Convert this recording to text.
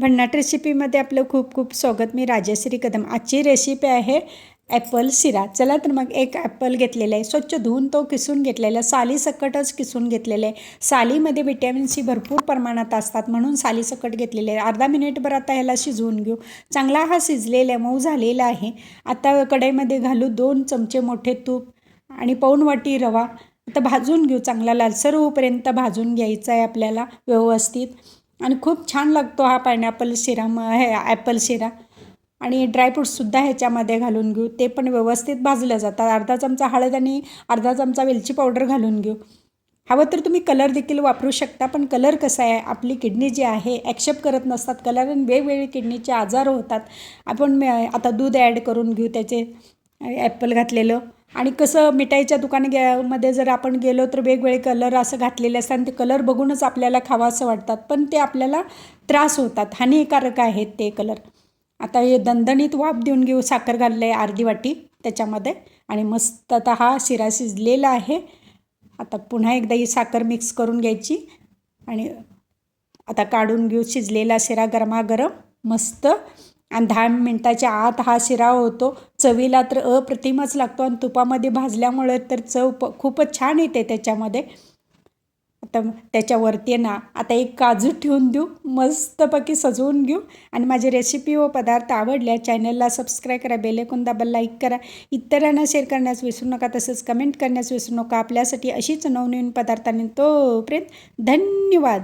भन्नाट रेसिपीमध्ये आपलं खूप खूप स्वागत. मी राजश्री कदम. आजची रेसिपी आहे ॲपल शिरा. चला तर मग एक ॲपल घेतलेला आहे. स्वच्छ धुवून तो किसून घेतलेला आहे. सालीसकटच किसून घेतलेलं आहे. सालीमध्ये विटॅमिन सी भरपूर प्रमाणात असतात. म्हणून सालीसकट घेतलेले आहे. अर्धा मिनिटभर आता ह्याला शिजवून घेऊ. चांगला हा शिजलेला आहे. मऊ झालेला आहे. आता कढईमध्ये घालू दोन चमचे मोठे तूप आणि पाऊण वाटी रवा. आता भाजून घेऊ. चांगला लालसर होऊपर्यंत भाजून घ्यायचा आहे आपल्याला व्यवस्थित. आणि खूप छान लागतो हा पायनॅपल शिरा म हे ॲपल शिरा. आणि ड्रायफ्रूट्ससुद्धा ह्याच्यामध्ये घालून घेऊ. ते पण व्यवस्थित भाजलं जातात. अर्धा चमचा हळद आणि अर्धा चमचा वेलची पावडर घालून घेऊ. हवं तर तुम्ही कलर देखील वापरू शकता पण कलर कसा आहे? आपली किडनी जी आहे ॲक्सेप्ट करत नसतात कलर आणि वेगवेगळे किडनीचे आजार होतात. आपण आता दूध ॲड करून घेऊ त्याचे ॲपल घातलेलं. आणि कसं मिठाईच्या दुकान गे मध्ये जर आपण गेलो तर वेगवेगळे कलर असं घातलेले असतात आणि ते कलर बघूनच आपल्याला खावं असं वाटतात. पण ते आपल्याला त्रास होतात. हानिकारक आहेत ते कलर. आता हे दणदणीत वाफ देऊन घेऊ साखर घालले अर्धी वाटी त्याच्यामध्ये आणि मस्त आता हा शिरा शिजलेला आहे. आता पुन्हा एकदा ही साखर मिक्स करून घ्यायची आणि आता काढून घेऊ शिजलेला शिरा गरमागरम मस्त. आणि दहा मिनटाच्या आत हा शिरा होतो. चवीला तर अप्रतिमच लागतो आणि तुपामध्ये भाजल्यामुळे तर चव प खूपच छान येते त्याच्यामध्ये. आता त्याच्यावरती ना आता एक काजू ठेवून देऊ मस्तपैकी सजवून घेऊ. आणि माझी रेसिपी व पदार्थ आवडल्या चॅनलला सबस्क्राईब करा बेलेकून दाबा लाईक करा. इतरांना शेअर करण्यास विसरू नका तसंच कमेंट करण्यास विसरू नका. आपल्यासाठी अशीच नवनवीन पदार्थांनी तोपर्यंत धन्यवाद.